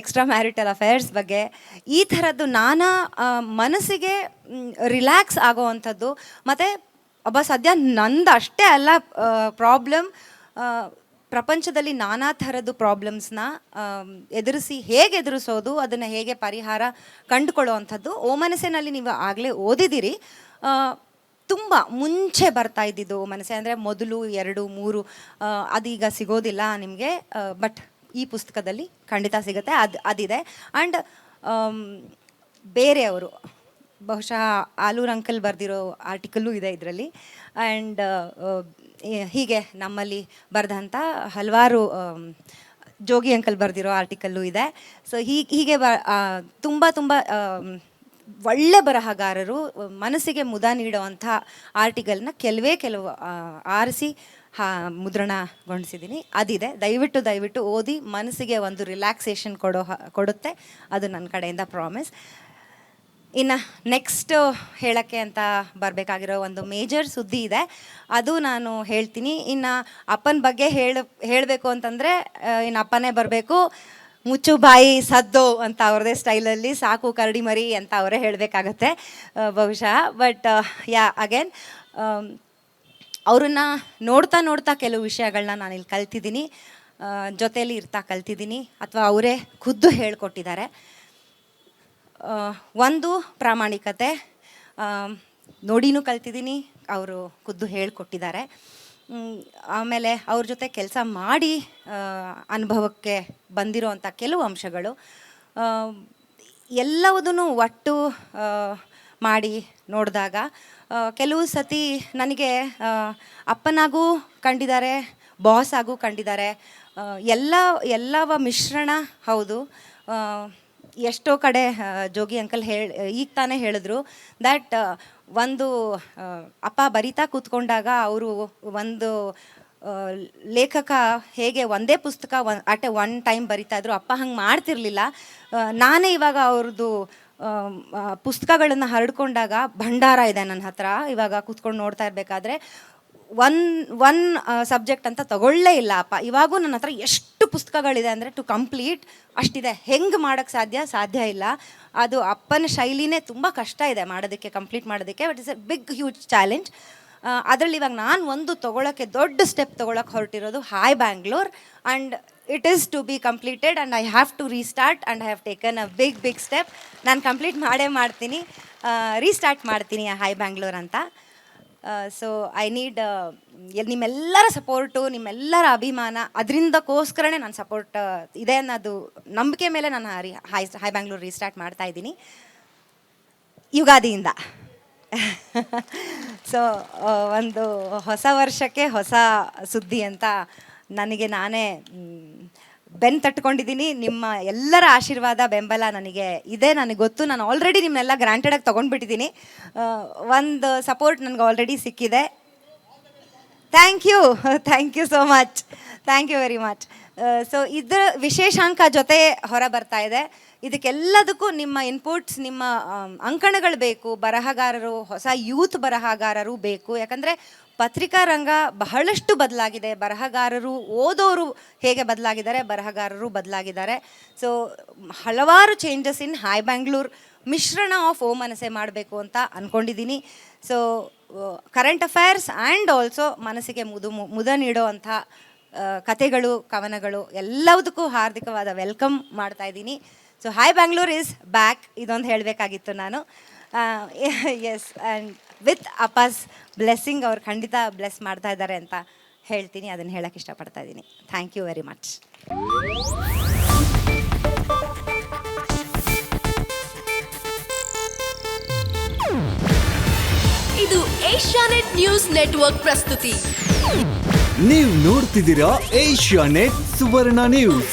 Extra marital affairs ಬಗ್ಗೆ, ಈ ಥರದ್ದು ನಾನಾ ಮನಸ್ಸಿಗೆ ರಿಲ್ಯಾಕ್ಸ್ ಆಗೋವಂಥದ್ದು, ಮತ್ತು ಒಬ್ಬ ಸದ್ಯ ನಂದು ಅಷ್ಟೇ ಅಲ್ಲ ಪ್ರಾಬ್ಲಮ್ ಪ್ರಪಂಚದಲ್ಲಿ ನಾನಾ ಥರದ್ದು ಪ್ರಾಬ್ಲಮ್ಸ್ನ ಎದುರಿಸಿ ಹೇಗೆ ಎದುರಿಸೋದು, ಅದನ್ನು ಹೇಗೆ ಪರಿಹಾರ ಕಂಡುಕೊಳ್ಳುವಂಥದ್ದು, ಓ ಮನಸ್ಸಿನಲ್ಲಿ ನೀವು ಆಗಲೇ ಓದಿದ್ದೀರಿ. ತುಂಬ ಮುಂಚೆ ಬರ್ತಾ ಇದ್ದಿದ್ದು ಮನಸ್ಸೆ, ಅಂದರೆ ಮೊದಲು, ಎರಡು, ಮೂರು ಅದೀಗ ಸಿಗೋದಿಲ್ಲ ನಿಮಗೆ ಬಟ್ ಈ ಪುಸ್ತಕದಲ್ಲಿ ಖಂಡಿತ ಸಿಗುತ್ತೆ. ಅದು, ಅದಿದೆ. ಆ್ಯಂಡ್ ಬೇರೆಯವರು, ಬಹುಶಃ ಆಲೂರ್ ಅಂಕಲ್ ಬರೆದಿರೋ ಆರ್ಟಿಕಲ್ಲೂ ಇದೆ ಇದರಲ್ಲಿ. ಆ್ಯಂಡ್ ಹೀಗೆ ನಮ್ಮಲ್ಲಿ ಬರೆದಂಥ ಹಲವಾರು ಜೋಗಿ ಅಂಕಲ್ ಬರೆದಿರೋ ಆರ್ಟಿಕಲ್ಲು ಇದೆ. ಸೊ ಹೀಗೆ ಹೀಗೆ ಬ ತುಂಬ ತುಂಬ ಒಳ್ಳೆ ಬರಹಗಾರರು ಮನಸ್ಸಿಗೆ ಮುದ ನೀಡುವಂಥ ಆರ್ಟಿಕಲ್ನ ಕೆಲವೇ, ಕೆಲವು ಆರಿಸಿ ಹಾ ಮುದ್ರಣಗೊಳಿಸಿದ್ದೀನಿ ಅದಿದೆ. ದಯವಿಟ್ಟು ದಯವಿಟ್ಟು ಓದಿ, ಮನಸ್ಸಿಗೆ ಒಂದು ರಿಲ್ಯಾಕ್ಸೇಷನ್ ಕೊಡೋ ಕೊಡುತ್ತೆ. ಅದು ನನ್ನ ಕಡೆಯಿಂದ ಪ್ರಾಮಿಸ್ ಇನ್ನು ನೆಕ್ಸ್ಟ್ ಹೇಳೋಕ್ಕೆ ಅಂತ ಬರಬೇಕಾಗಿರೋ ಒಂದು ಮೇಜರ್ ಸುದ್ದಿ ಇದೆ. ಅದು ನಾನು ಹೇಳ್ತೀನಿ. ಇನ್ನು ಅಪ್ಪನ ಬಗ್ಗೆ ಹೇಳ, ಹೇಳಬೇಕು ಅಂತಂದರೆ ಇನ್ನು ಅಪ್ಪನೇ ಬರಬೇಕು. ಮುಚ್ಚು ಬಾಯಿ ಸದ್ದು ಅಂತ ಅವ್ರದೇ ಸ್ಟೈಲಲ್ಲಿ ಸಾಕು ಕರಡಿ ಮರಿ ಅಂತ ಅವರೇ ಹೇಳಬೇಕಾಗತ್ತೆ ಬಹುಶಃ. ಬಟ್ ಯಾ ಅಗೇನ್ ಅವ್ರನ್ನ ನೋಡ್ತಾ ನೋಡ್ತಾ ಕೆಲವು ವಿಷಯಗಳನ್ನ ನಾನು ಇಲ್ಲಿ ಕಲ್ತಿದ್ದೀನಿ ಜೊತೆಯಲ್ಲಿ ಇರ್ತಾ ಕಲ್ತಿದ್ದೀನಿ. ಅಥವಾ ಅವರೇ ಖುದ್ದು ಹೇಳ್ಕೊಟ್ಟಿದ್ದಾರೆ. ಒಂದು ಪ್ರಾಮಾಣಿಕತೆ ನೋಡಿನೂ ಕಲ್ತಿದ್ದೀನಿ, ಅವರು ಖುದ್ದು ಹೇಳ್ಕೊಟ್ಟಿದ್ದಾರೆ. ಆಮೇಲೆ ಅವ್ರ ಜೊತೆ ಕೆಲಸ ಮಾಡಿ ಅನುಭವಕ್ಕೆ ಬಂದಿರೋವಂಥ ಕೆಲವು ಅಂಶಗಳು. ಎಲ್ಲವುದೂ ಎಲ್ಲವುದನ್ನು ಒಟ್ಟು ಮಾಡಿ ನೋಡಿದಾಗ ಕೆಲವು ಸತಿ ನನಗೆ ಅಪ್ಪನಾಗೂ ಕಂಡಿದ್ದಾರೆ ಬಾಸ್ ಆಗೂ ಕಂಡಿದ್ದಾರೆ ಎಲ್ಲ, ಎಲ್ಲವ ಮಿಶ್ರಣ ಹೌದು. ಎಷ್ಟೋ ಕಡೆ ಜೋಗಿ ಅಂಕಲ್ ಹೇಳಿ, ಈಗ ತಾನೇ ಹೇಳಿದ್ರು ದ್ಯಾಟ್ ಒಂದು ಅಪ್ಪ ಬರಿತಾ ಕೂತ್ಕೊಂಡಾಗ ಅವರು ಒಂದು ಲೇಖಕ ಹೇಗೆ ಒಂದೇ ಪುಸ್ತಕ one, at a one time ಬರಿತಾ ಇದ್ರು, ಅಪ್ಪ ಹಂಗೆ ಮಾಡ್ತಿರ್ಲಿಲ್ಲ. ನಾನೇ ಇವಾಗ ಅವ್ರದ್ದು ಪುಸ್ತಕಗಳನ್ನು ಹರಡ್ಕೊಂಡಾಗ ಭಂಡಾರ ಇದೆ ನನ್ನ ಹತ್ರ. ಇವಾಗ ಕೂತ್ಕೊಂಡು ನೋಡ್ತಾ ಇರಬೇಕಾದ್ರೆ ಒನ್ ಒನ್ ಸಬ್ಜೆಕ್ಟ್ ಅಂತ ತಗೊಳ್ಳೇ ಇಲ್ಲ, ಅಪ್ಪ. ಇವಾಗೂ ನನ್ನ ಹತ್ರ ಎಷ್ಟು ಪುಸ್ತಕಗಳಿದೆ ಅಂದರೆ ಟು ಕಂಪ್ಲೀಟ್ ಅಷ್ಟಿದೆ. ಹೆಂಗೆ ಮಾಡೋಕ್ಕೆ ಸಾಧ್ಯ? ಸಾಧ್ಯ ಇಲ್ಲ. ಅದು ಅಪ್ಪನ ಶೈಲಿನೇ ತುಂಬ ಕಷ್ಟ ಇದೆ ಮಾಡೋದಕ್ಕೆ, ಕಂಪ್ಲೀಟ್ ಮಾಡೋದಕ್ಕೆ but it's a big huge challenge ಅದರಲ್ಲಿ ಇವಾಗ ನಾನು ಒಂದು ತೊಗೊಳಕ್ಕೆ, ದೊಡ್ಡ ಸ್ಟೆಪ್ ತೊಗೊಳಕ್ಕೆ ಹೊರಟಿರೋದು hi Bangalore. And it is to be completed and I have to restart and I have taken a big big step ನಾನು ಕಂಪ್ಲೀಟ್ ಮಾಡೇ ಮಾಡ್ತೀನಿ. ರೀಸ್ಟಾರ್ಟ್ ಮಾಡ್ತೀನಿ ಹೈ ಬ್ಯಾಂಗ್ಳೂರ್ ಅಂತ. ಸೊ ಐ ನೀಡ್ ನಿಮ್ಮೆಲ್ಲರ ಸಪೋರ್ಟು ನಿಮ್ಮೆಲ್ಲರ ಅಭಿಮಾನ ಅದರಿಂದಕ್ಕೋಸ್ಕರನೇ ನಾನು ಸಪೋರ್ಟ್ ಇದೆ ಅನ್ನೋದು ನಂಬಿಕೆ ಮೇಲೆ ನಾನು ಹೈ ಹೈ ಬ್ಯಾಂಗ್ಳೂರ್ ರೀಸ್ಟಾರ್ಟ್ ಮಾಡ್ತಾ ಇದ್ದೀನಿ. ಯುಗಾದಿಯಿಂದ. ಸೊ ಒಂದು ಹೊಸ ವರ್ಷಕ್ಕೆ ಹೊಸ ಸುದ್ದಿ ಅಂತ ನನಗೆ ನಾನೇ ಬೆನ್ ತಟ್ಕೊಂಡಿದ್ದೀನಿ. ನಿಮ್ಮ ಎಲ್ಲರ ಆಶೀರ್ವಾದ, ಬೆಂಬಲ ನನಗೆ ಇದೆ. ನನಗೆ ಗೊತ್ತು. ನಾನು ಆಲ್ರೆಡಿ ನಿಮ್ಮನ್ನೆಲ್ಲ ಗ್ರಾಂಟೆಡಾಗಿ ತೊಗೊಂಡ್ಬಿಟ್ಟಿದ್ದೀನಿ. ಒಂದು ಸಪೋರ್ಟ್ ನನಗೆ ಆಲ್ರೆಡಿ ಸಿಕ್ಕಿದೆ. Thank you thank you so much thank you very much so ಇದರ ವಿಶೇಷಾಂಕ ಜೊತೆ ಹೊರ ಬರ್ತಾ ಇದೆ. ಇದಕ್ಕೆಲ್ಲದಕ್ಕೂ ನಿಮ್ಮ ಇನ್ಪುಟ್ಸ್ ನಿಮ್ಮ ಅಂಕಣಗಳು ಬೇಕು. ಬರಹಗಾರರು, ಹೊಸ ಯೂತ್ ಬರಹಗಾರರು ಬೇಕು. ಯಾಕಂದರೆ ಪತ್ರಿಕಾ ರಂಗ ಬಹಳಷ್ಟು ಬದಲಾಗಿದೆ. ಬರಹಗಾರರು, ಓದೋರು ಹೇಗೆ ಬದಲಾಗಿದ್ದಾರೆ, ಬರಹಗಾರರು ಬದಲಾಗಿದ್ದಾರೆ. ಸೊ ಹಲವಾರು ಚೇಂಜಸ್ ಇನ್ ಹಾಯ್ ಬ್ಯಾಂಗ್ಳೂರ್ ಮಿಶ್ರಣ ಆಫ್ ಓ ಮನಸೆ ಮಾಡಬೇಕು ಅಂತ ಅಂದ್ಕೊಂಡಿದ್ದೀನಿ so current affairs and also ಮನಸ್ಸಿಗೆ ಮುದು, ಮುದ ನೀಡೋ ಅಂಥ ಕತೆಗಳು ಕವನಗಳು ಎಲ್ಲದಕ್ಕೂ ಹಾರ್ದಿಕವಾದ ವೆಲ್ಕಮ್ ಮಾಡ್ತಾ ಇದ್ದೀನಿ. So hi Bangalore is back ಇದೊಂದು ಹೇಳಬೇಕಾಗಿತ್ತು ನಾನು. ಎಸ್ ಆ್ಯಂಡ್ ವಿತ್ ಅಪಾಸ್ ಬ್ಲೆಸ್ಸಿಂಗ್ ಅವ್ರು ಖಂಡಿತ ಬ್ಲೆಸ್ ಮಾಡ್ತಾ ಇದ್ದಾರೆ ಅಂತ ಹೇಳ್ತೀನಿ. ಅದನ್ನು ಹೇಳಕ್ಕೆ ಇಷ್ಟಪಡ್ತಾ ಇದ್ದೀನಿ. ಥ್ಯಾಂಕ್ ಯು ವೆರಿ ಮಚ್ ಇದು ಏಷ್ಯಾನೆಟ್ ನ್ಯೂಸ್ ನೆಟ್ವರ್ಕ್ ಪ್ರಸ್ತುತಿ. ನೀವು ನೋಡ್ತಿದ್ದೀರಾ ಏಷ್ಯಾನೆಟ್ ಸುವರ್ಣ ನ್ಯೂಸ್